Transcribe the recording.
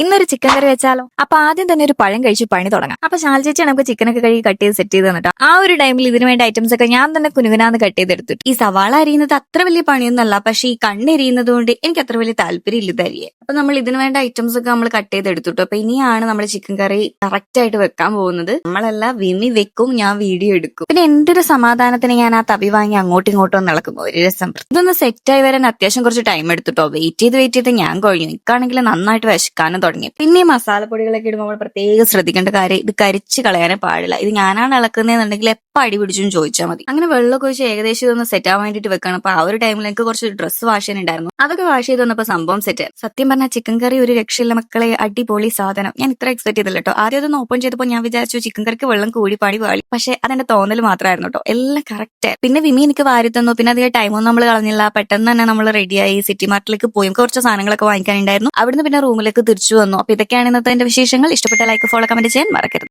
ഇന്നൊരു ചിക്കൻ കറി വെച്ചാലോ? അപ്പൊ ആദ്യം തന്നെ ഒരു പഴം കഴിച്ച് പണി തുടങ്ങാം. അപ്പൊ ശാൽ ചേച്ചി നമുക്ക് ചിക്കനൊക്കെ കഴുകി കട്ട് ചെയ്ത് സെറ്റ് ചെയ്ത് തന്നിട്ടോ. ആ ഒരു ടൈമിൽ ഇതിനു വേണ്ട ഐറ്റംസ് ഒക്കെ ഞാൻ തന്നെ കുനുകുനാന്ന് കട്ട് ചെയ്തെടുത്തു ഈ സവാള അരിയുന്നത് അത്ര വലിയ പണിയൊന്നല്ല പക്ഷെ ഈ കണ്ണെരിയുന്നത് കൊണ്ട് എനിക്ക് അത്ര വലിയ താല്പര്യം ഇല്ല ഇതരിയെ അപ്പൊ നമ്മൾ ഇതിനു വേണ്ട ഐറ്റംസ് ഒക്കെ നമ്മൾ കട്ട് ചെയ്തെടുത്തിട്ടു അപ്പൊ ഇനിയാണ് നമ്മൾ ചിക്കൻ കറി കറക്റ്റ് ആയിട്ട് വെക്കാൻ പോകുന്നത്. നമ്മളല്ല വിമി വെക്കും ഞാൻ വീഡിയോ എടുക്കും. പിന്നെ എന്റെ ഒരു സമാധാനത്തിന് ഞാൻ ആ തവി വാങ്ങി അങ്ങോട്ടും ഇങ്ങോട്ടും ഇളക്കും ഒരു രസം. ഇതൊന്ന് സെറ്റ് ആയി വരാൻ അത്യാവശ്യം കുറച്ച് ടൈം എടുത്തിട്ടോ. വെയിറ്റ് ചെയ്ത് വെയിറ്റ് ചെയ്ത് ഞാൻ കഴിഞ്ഞു. എനിക്കാണെങ്കിൽ നന്നായിട്ട് വിശക്കാനും തുടങ്ങി. പിന്നെ ഈ മസാലപ്പൊടികളൊക്കെ ഇടുമ്പോൾ നമ്മൾ പ്രത്യേകം ശ്രദ്ധിക്കേണ്ട കാര്യം ഇത് കരിച്ച് കളയാനേ പാടില്ല. ഇത് ഞാനാണ് ഇളക്കുന്നതെന്നുണ്ടെങ്കിൽ എപ്പോൾ അടി പിടിച്ചും ചോദിച്ചാൽ മതി. അങ്ങനെ വെള്ളം ഒഴിച്ച് ഏകദേശം ഇതൊന്ന് സെറ്റ് ആവാൻ വേണ്ടിയിട്ട് വെക്കണം. അപ്പൊ ആ ഒരു ടൈമിൽ എനിക്ക് കുറച്ച് ഡ്രസ്സ് വാഷ് ചെയ്യാനുണ്ടായിരുന്നു. അതൊക്കെ വാഷ് ചെയ്ത് വന്നപ്പോൾ സംഭവം സെറ്റ് സത്യം പറഞ്ഞാൽ ചിക്കൻ കറി ഒരു രക്ഷയില്ല മക്കളെ. അടിപൊളി സാധനം. ഞാൻ ഇത്ര എക്സ്പെക്ട് ചെയ്തില്ല കേട്ടോ. ആദ്യം അതൊന്ന് ഓപ്പൺ ചെയ്തപ്പോൾ ഞാൻ വിചാരിച്ചു ചിക്കൻ കറിക്ക് വെള്ളം കൂടി പാടി പാടി പക്ഷെ അതെന്റെ തോന്നൽ മാത്രമായിരുന്നു കേട്ടോ. എല്ലാം കറക്റ്റ് പിന്നെ വിമി എനിക്ക് വാരി തന്നു. പിന്നെ അധികം ടൈമൊന്നും നമ്മൾ കളഞ്ഞില്ല. പെട്ടെന്ന് തന്നെ നമ്മൾ റെഡിയായി സിറ്റി മാർട്ടിലേക്ക് പോയി. കുറച്ച് സാധനങ്ങളൊക്കെ വാങ്ങിക്കാനുണ്ടായിരുന്നു. അവിടുന്ന് പിന്നെ റൂമിലേക്ക് തിരിച്ചു വന്നു. അപ്പൊ ഇതൊക്കെയാണ് ഇന്നത്തെ എന്റെ വിശേഷങ്ങൾ. ഇഷ്ടപ്പെട്ട ലൈക്ക് ഫോളോ കമന്റ് ചെയ്യാൻ മറക്കരുത്.